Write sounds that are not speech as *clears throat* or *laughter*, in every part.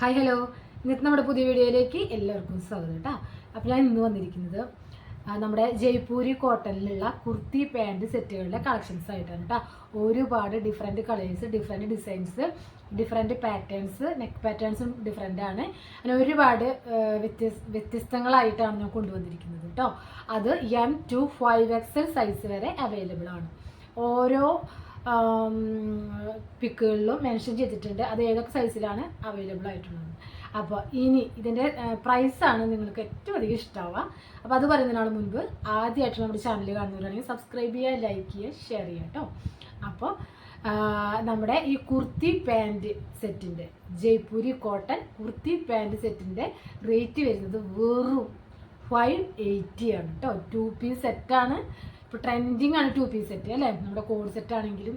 Hi hello ഇന്നത്തെ നമ്മുടെ പുതിയ വീഡിയോയിലേക്ക് എല്ലാവർക്കും സ്വാഗതം കേട്ടോ. അപ്പോൾ ഞാൻ ഇന്ന് വന്നിരിക്കുന്നത് നമ്മുടെ ജയ്പൂരി കോട്ടണിലുള്ള കുർത്തി പാന്റ് സെറ്റുകളുടെ കളക്ഷൻസ് ആയിട്ടാണ് കേട്ടോ. ഒരുപാട് different colours different designs different patterns neck പാറ്റേൺസും different ആണ്. അങ്ങനെ ഒരുപാട് വ്യത്യസ് വ്യത്യസ്തങ്ങളായിട്ടാണ് ഞാൻ കൊണ്ടുവന്നിരിക്കുന്നത് കേട്ടോ. അത് M to five XL size വരെ അവൈലബിൾ ആണ്. ഓരോ പിക്കുകളിലും മെൻഷൻ ചെയ്തിട്ടുണ്ട്. അത് ഏതൊക്കെ സൈസിലാണ് അവൈലബിൾ ആയിട്ടുള്ളത്. അപ്പോൾ ഇനി ഇതിന്റെ പ്രൈസാണ് നിങ്ങൾക്ക് ഏറ്റവും അധികം ഇഷ്ടമാവുക അപ്പോൾ അത് പറയുന്നതിനാൾ മുൻപ് ആദ്യമായിട്ട് നമ്മുടെ ചാനൽ കാണുന്നവരാണെങ്കിൽ സബ്സ്ക്രൈബ് ചെയ്യുക ലൈക്ക് ചെയ്യുക ഷെയർ ചെയ്യുക കേട്ടോ അപ്പോൾ നമ്മുടെ ഈ കുർത്തി പാന്റ് സെറ്റിന്റെ ജയ്പൂരി കോട്ടൺ കുർത്തി പാന്റ് സെറ്റിന്റെ റേറ്റ് വരുന്നത് വെറും ഫൈവ് എയ്റ്റി ആണ് കേട്ടോ ടു പീസ് സെറ്റാണ് ഇപ്പോൾ ട്രെൻഡിങ് ആണ് ടു പീസ് സെറ്റ് അല്ലേ? നമ്മുടെ കോഡ് സെറ്റ് ആണെങ്കിലും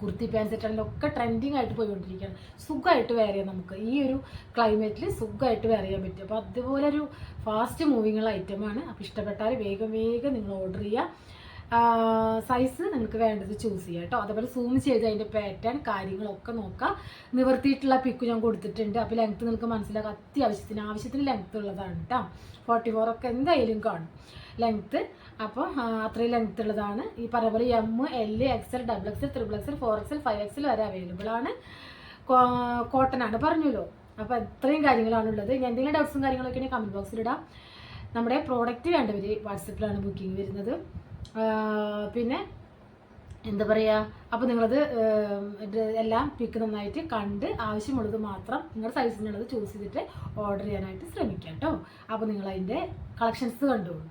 കുർത്തി പാൻസ് ഒക്കെ ട്രെൻഡിങ് ആയിട്ട് പോയിക്കൊണ്ടിരിക്കുകയാണ്. സുഖമായിട്ട് വെയർ ചെയ്യാം നമുക്ക്. ഈ ഒരു ക്ലൈമറ്റിൽ സുഖമായിട്ട് വെയർ ചെയ്യാൻ പറ്റും. അപ്പോൾ അതുപോലെ ഒരു ഫാസ്റ്റ് മൂവിങ്ങുള്ള ഐറ്റമാണ് അപ്പോൾ ഇഷ്ടപ്പെട്ടാൽ വേഗം വേഗം നിങ്ങൾ ഓർഡർ ചെയ്യുക. സൈസ് നിങ്ങൾക്ക് വേണ്ടത് ചൂസ് ചെയ്യാം കേട്ടോ അതേപോലെ സൂം ചെയ്ത് അതിന്റെ പാറ്റേൺ കാര്യങ്ങളൊക്കെ നോക്കുക നിവർത്തിയിട്ടുള്ള പിക്ക് ഞാൻ കൊടുത്തിട്ടുണ്ട്. അപ്പോൾ ലെങ്ത്ത് നിങ്ങൾക്ക് മനസ്സിലാക്കാം. അത്യാവശ്യത്തിന് ആവശ്യത്തിന് ലെങ്ത്ത് ഉള്ളതാണ് കേട്ടോ ഫോർട്ടി ഫോർ ഒക്കെ എന്തായാലും കാണും. ലെങ്ത്ത് അപ്പോൾ അത്രയും ലെങ്ത്ത് ഉള്ളതാണ്. ഈ പറഞ്ഞ പോലെ M L X L double X L triple X L four X L five X L വരെ അവൈലബിൾ ആണ്. കോട്ടൺ ആണ്. പറഞ്ഞല്ലോ അപ്പോൾ ഇത്രയും കാര്യങ്ങളാണുള്ളത് ഇനി എന്തെങ്കിലും ഡൗട്ട്സും കാര്യങ്ങളൊക്കെ ഉണ്ടെങ്കിൽ കമന്റ് ബോക്സിൽ ഇടാം. നമ്മുടെ പ്രോഡക്റ്റ് വേണ്ടവർ വാട്സപ്പിലാണ് ബുക്കിംഗ് വരുന്നത്. പിന്നെ എന്താ പറയുക അപ്പോൾ നിങ്ങളത് എല്ലാം പിക്ക് നന്നായിട്ട് കണ്ട് ആവശ്യമുള്ളത് മാത്രം നിങ്ങളുടെ സൈസിനുള്ളത് ചൂസ് ചെയ്തിട്ട് ഓർഡർ ചെയ്യാനായിട്ട് ശ്രമിക്കാം കേട്ടോ അപ്പോൾ നിങ്ങളതിന്റെ കളക്ഷൻസ് കണ്ടോളൂ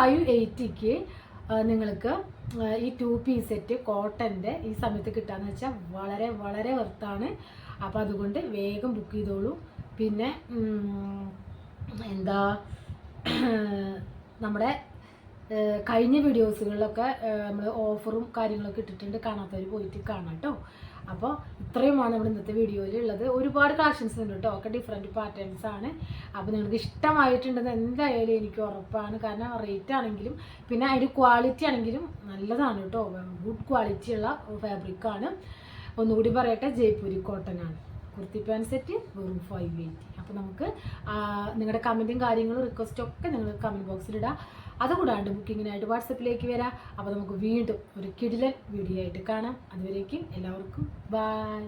ഫൈവ് എയ്റ്റിക്ക് നിങ്ങൾക്ക് ഈ ടു പീസ് സെറ്റ് കോട്ടന്റെ ഈ സമയത്ത് കിട്ടാന്ന് വെച്ചാൽ വളരെ വളരെ വർത്താണ് അപ്പോൾ അതുകൊണ്ട് വേഗം ബുക്ക് ചെയ്തോളൂ. പിന്നെ എന്താ *clears throat* നമ്മുടെ കഴിഞ്ഞ വീഡിയോസുകളിലൊക്കെ നമ്മൾ ഓഫറും കാര്യങ്ങളൊക്കെ ഇട്ടിട്ടുണ്ട്. കാണാത്തവർ പോയിട്ട് കാണാം കേട്ടോ അപ്പോൾ ഇത്രയുമാണ് നമ്മുടെ ഇന്നത്തെ വീഡിയോയിൽ ഉള്ളത്. ഒരുപാട് കളക്ഷൻസ് ഉണ്ട് കേട്ടോ ഒക്കെ ഡിഫറെന്റ് പാറ്റേൺസ് ആണ്. അപ്പോൾ നിങ്ങൾക്ക് ഇഷ്ടമായിട്ടുണ്ടെന്ന് എന്തായാലും എനിക്ക് ഉറപ്പാണ്. കാരണം റേറ്റ് ആണെങ്കിലും പിന്നെ അതിന്റെ ക്വാളിറ്റി ആണെങ്കിലും നല്ലതാണ് കേട്ടോ ഗുഡ് ക്വാളിറ്റി ഉള്ള ഫാബ്രിക്കാണ് ഒന്നുകൂടി പറയട്ടെ ജയ്പൂരി കോട്ടൺ ആണ്. കുർത്തി പാൻ സെറ്റ് വെറും ഫൈവ് എയ്റ്റി അപ്പോൾ നമുക്ക് നിങ്ങളുടെ കമന്റും കാര്യങ്ങളും റിക്വസ്റ്റും ഒക്കെ നിങ്ങൾ കമന്റ് ബോക്സിൽ ഇടാം. അതുകൂടാണ്ട് ബുക്കിങ്ങിനായിട്ട് വാട്സപ്പിലേക്ക് വരാം. അപ്പോൾ നമുക്ക് വീണ്ടും ഒരു കിടിലൻ വീഡിയോ ആയിട്ട് കാണാം. അതുവരേക്കും എല്ലാവർക്കും ബായ്